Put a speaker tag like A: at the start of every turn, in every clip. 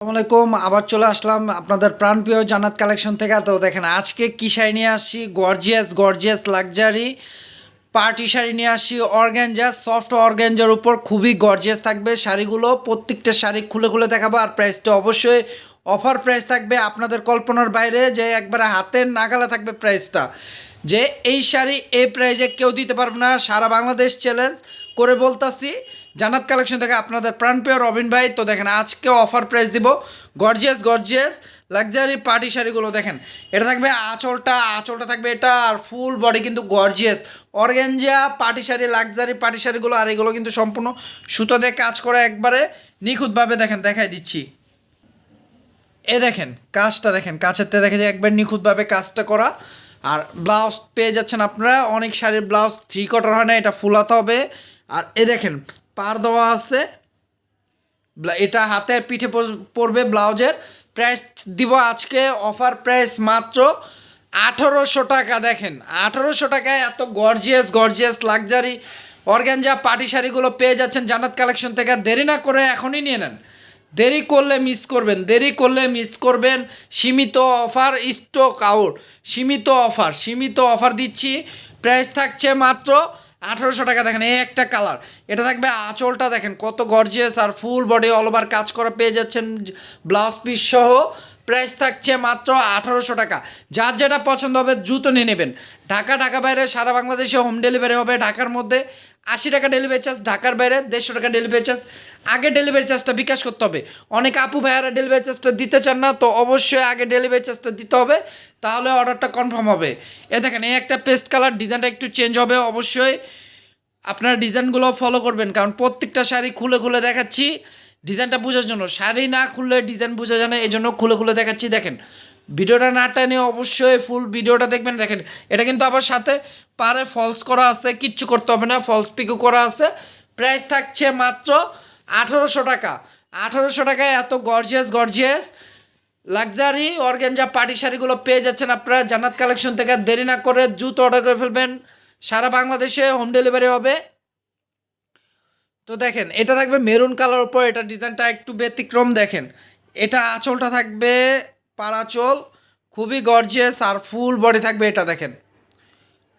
A: আসসালামাইকুম আবার চলে আসলাম আপনাদের প্রাণপ্রিয় জান্নাত কালেকশন থেকে। তো দেখেন, আজকে কি শাড়ি নিয়ে আসছি? Gorgeous gorgeous luxury party sari নিয়ে আসছি। অর্গ্যাঞ্জা, সফট অর্গ্যাঞ্জার উপর খুবই গর্জিয়াস থাকবে শাড়িগুলো। প্রত্যেকটা শাড়ি খুলে খুলে দেখাবো আর প্রাইসটা অবশ্যই অফার প্রাইস থাকবে আপনাদের কল্পনার বাইরে যে একবারে হাতের নাগালে থাকবে প্রাইসটা। যে এই শাড়ি এই প্রাইজে কেউ দিতে পারবে না। সারা বাংলাদেশ চ্যালেঞ্জ করে বলতাছি। জান্নাত কালেকশন থেকে আপনাদের প্রাণপ্রিয় রবিন ভাই, তো দেখেন আজকে অফার প্রাইস দিব। গর্জিয়াস গর্জিয়াস লাক্সারি পার্টি শাড়িগুলো দেখেন। এটা থাকবে আঁচলটা আঁচলটা থাকবে এটা আর ফুল বডি কিন্তু gorgeous organza party sari luxury party শাড়িগুলো আর এগুলো কিন্তু সম্পূর্ণ সুতো দিয়ে কাজ করা একবারে নিখুঁতভাবে দেখেন, দেখাই দিচ্ছি। এ দেখেন, কাজটা দেখেন, কাছের থেকে দেখে যে একবার নিখুঁতভাবে কাজটা করা। আর ব্লাউজ পেয়ে যাচ্ছেন আপনারা, অনেক শাড়ির ব্লাউজ থ্রি কটার হয় না, এটা ফুলাতে হবে। আর এ দেখেন পার দেওয়া আছে। এটা হাতে পিঠে পড়বে ব্লাউজের। প্রাইস দিব আজকে, অফার প্রাইস মাত্র আঠেরোশো টাকা, দেখেন। আঠেরোশো টাকায় এত gorgeous gorgeous luxury organza party শাড়িগুলো পেয়ে যাচ্ছেন জান্নাত কালেকশন থেকে। দেরি না করে এখনই নিয়ে নেন। দেরি করলে মিস করবেন, দেরি করলে মিস করবেন। সীমিত অফার স্টক আউট সীমিত অফার সীমিত অফার দিচ্ছি। প্রাইস থাকছে মাত্র আঠেরোশো টাকা দেখেন, একটা কালার এটা থাকবে আঁচলটা দেখেন, কত গর্জিয়াস আর ফুল বডি অল ওভার কাজ করা পেয়ে যাচ্ছেন ব্লাউজ পিস সহ। প্রাইস থাকছে মাত্র আঠারোশো টাকা। যার যেটা পছন্দ হবে জুতো নিয়ে নেবেন। ঢাকা ঢাকা বাইরে সারা বাংলাদেশে হোম ডেলিভারি হবে। ঢাকার মধ্যে আশি টাকা ডেলিভারি চার্জ ঢাকার বাইরে দেড়শো টাকা ডেলিভারি চার্জ আগে ডেলিভারি চার্জটা বিকাশ করতে হবে। অনেক আপু ভাইয়ারা ডেলিভারি চার্জটা দিতে চান না, তো অবশ্যই আগে ডেলিভারি চার্জটা দিতে হবে। তাহলে অর্ডারটা কনফার্ম হবে। এ দেখেন, এই একটা পেস্ট কালার ডিজাইনটা একটু চেঞ্জ হবে। অবশ্যই আপনারা ডিজাইনগুলো ফলো করবেন। কারণ প্রত্যেকটা শাড়ি খুলে খুলে দেখাচ্ছি। ডিজাইনটা বোঝার জন্য, শাড়ি না খুললে ডিজাইন বোঝা যায় না, এই জন্য খুলে খুলে দেখাচ্ছি। দেখেন, ভিডিওটা না টানে অবশ্যই ফুল ভিডিওটা দেখবেন। দেখেন, এটা কিন্তু আবার সাথে পারে ফলস করা আছে, কিচ্ছু করতে হবে না ফলস পিকও করা আছে। প্রাইস থাকছে মাত্র আঠারোশো টাকা। আঠারোশো টাকায় এত gorgeous gorgeous luxury organza party শাড়িগুলো পেয়ে যাচ্ছেন আপনারা। জান্নাত কালেকশন থেকে দেরি না করে জুতো অর্ডার করে ফেলবেন। সারা বাংলাদেশে হোম ডেলিভারি হবে। তো দেখেন, এটা থাকবে মেরুন কালার উপর, এটা ডিজাইনটা একটু ব্যতিক্রম দেখেন। এটা আঁচলটা থাকবে পারাচল, খুবই গর্জিয়াস আর ফুল বডি থাকবে এটা দেখেন।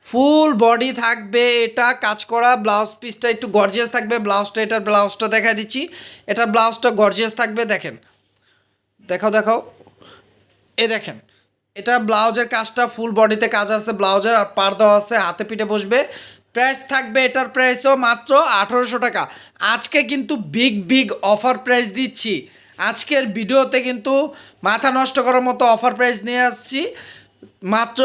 A: ফুল বডি থাকবে এটা, কাজ করা ব্লাউজ পিসটা একটু গর্জিয়াস থাকবে ব্লাউজটা এটার ব্লাউজটা দেখা দিচ্ছি। এটার ব্লাউজটা গর্জিয়াস থাকবে দেখেন। দেখাও দেখাও। এ দেখেন, এটা ব্লাউজের কাজটা ফুল বডিতে কাজ আছে ব্লাউজের আর পার দেওয়া আছে, হাতে পিঠে বসবে। প্রাইস থাকবে এটার প্রাইসও মাত্র আঠেরোশো টাকা। আজকে কিন্তু বিগ বিগ অফার প্রাইস দিচ্ছি। আজকের ভিডিওতে কিন্তু মাথা নষ্ট করার মতো অফার প্রাইস নিয়ে আসছি। মাত্র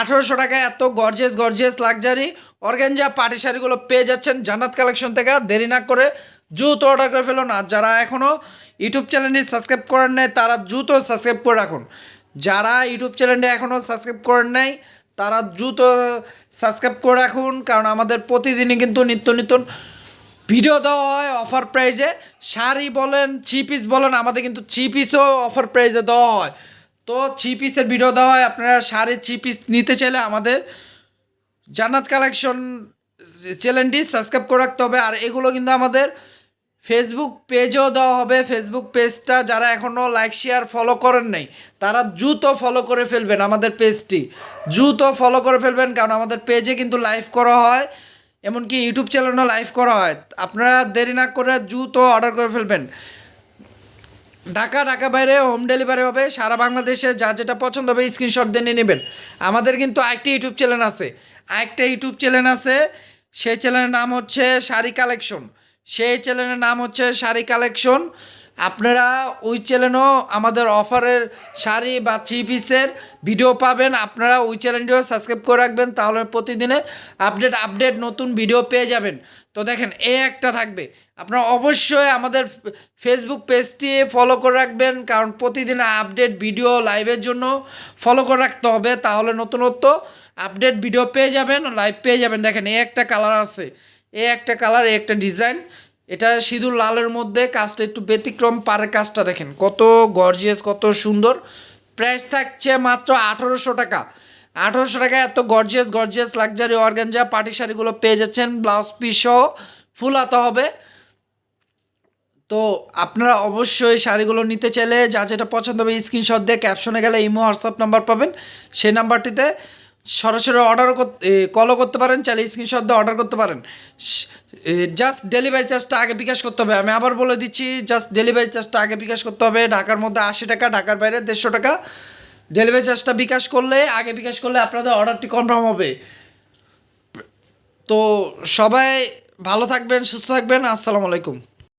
A: আঠেরোশো টাকায় এত gorgeous gorgeous luxury. Organza party শাড়িগুলো পেয়ে যাচ্ছেন জান্নাত কালেকশন থেকে, দেরি না করে জুতো অর্ডার করে ফেলুন। আর যারা এখনও ইউটিউব চ্যানেলটি সাবস্ক্রাইব করেন নাই, তারা জুতো সাবস্ক্রাইব করে রাখুন। যারা ইউটিউব চ্যানেলটি এখনও সাবস্ক্রাইব করেন নাই তারা দ্রুত সাবস্ক্রাইব করে রাখুন, কারণ আমাদের প্রতিদিনই কিন্তু নিত্য নতুন ভিডিও দেওয়া হয় অফার প্রাইজে। শাড়ি বলেন, থ্রি পিস বলেন, আমাদের কিন্তু থ্রি পিসও অফার প্রাইজে দেওয়া হয়। তো থ্রি পিসের ভিডিও দেওয়া হয়, আপনারা শাড়ি থ্রি পিস নিতে চাইলে আমাদের জান্নাত কালেকশন চ্যানেলটি সাবস্ক্রাইব করে রাখতে হবে। আর এগুলো কিন্তু আমাদের ফেসবুক পেজও দেওয়া হবে। ফেসবুক পেজটা যারা এখনও লাইক শেয়ার ফলো করেন নাই, তারা দ্রুত ফলো করে ফেলবেন আমাদের পেজটি দ্রুত ফলো করে ফেলবেন, কারণ আমাদের পেজে কিন্তু লাইভ করা হয়, এমনকি ইউটিউব চ্যানেলও লাইভ করা হয়। আপনারা দেরি না করে দ্রুত অর্ডার করে ফেলবেন। ঢাকা ঢাকা বাইরে হোম ডেলিভারি হবে, সারা বাংলাদেশে যা যেটা পছন্দ হবে স্ক্রিনশট দিয়ে নিয়ে নেবেন। আমাদের কিন্তু আরেকটি ইউটিউব চ্যানেল আছে। আরেকটা ইউটিউব চ্যানেল আছে, সেই চ্যানেলের নাম হচ্ছে শাড়ি কালেকশন সেই চ্যানেলের নাম হচ্ছে শাড়ি কালেকশন। আপনারা ওই চ্যানেলও আমাদের অফারের শাড়ি বা থ্রি পিসের ভিডিও পাবেন। আপনারা ওই চ্যানেলটিও সাবস্ক্রাইব করে রাখবেন, তাহলে প্রতিদিনে আপডেট আপডেট নতুন ভিডিও পেয়ে যাবেন। তো দেখেন, এ একটা থাকবে। আপনারা অবশ্যই আমাদের ফেসবুক পেজটি ফলো করে রাখবেন, কারণ প্রতিদিন আপডেট ভিডিও লাইভের জন্য ফলো করে রাখতে হবে, তাহলে নতুনত্ব আপডেট ভিডিও পেয়ে যাবেন, লাইভ পেয়ে যাবেন। দেখেন, এ একটা কালার আছে। এ একটা কালার, এ একটা ডিজাইন। এটা সিঁদুর লালের মধ্যে কাজটা একটু ব্যতিক্রম পারে কাজটা দেখেন। কত গর্জিয়াস কত সুন্দর। প্রাইস থাকছে মাত্র আঠেরোশো টাকা। আঠেরোশো টাকা এত gorgeous gorgeous luxury organza party শাড়িগুলো পেয়ে যাচ্ছেন ব্লাউজ পিস সহ ফুল হাতা হবে। তো আপনারা অবশ্যই শাড়িগুলো নিতে চাইলে, যা যেটা পছন্দ হবে, স্ক্রিনশট দিয়ে ক্যাপশনে গেলে ইমো হোয়াটসঅ্যাপ নাম্বার পাবেন। সেই নাম্বারটিতে সরাসরি অর্ডার করতে কলও করতে পারেন, চাইলে স্ক্রিনশট দিয়ে অর্ডার করতে পারেন। জাস্ট ডেলিভারি চার্জটা আগে বিকাশ করতে হবে। আমি আবার বলে দিচ্ছি জাস্ট ডেলিভারি চার্জটা আগে বিকাশ করতে হবে। ঢাকার মধ্যে আশি টাকা, ঢাকার বাইরে দেড়শো টাকা। ডেলিভারি চার্জটা বিকাশ করলে, আগে বিকাশ করলে আপনাদের অর্ডারটি কনফার্ম হবে। তো সবাই ভালো থাকবেন, সুস্থ থাকবেন। আসসালামু আলাইকুম।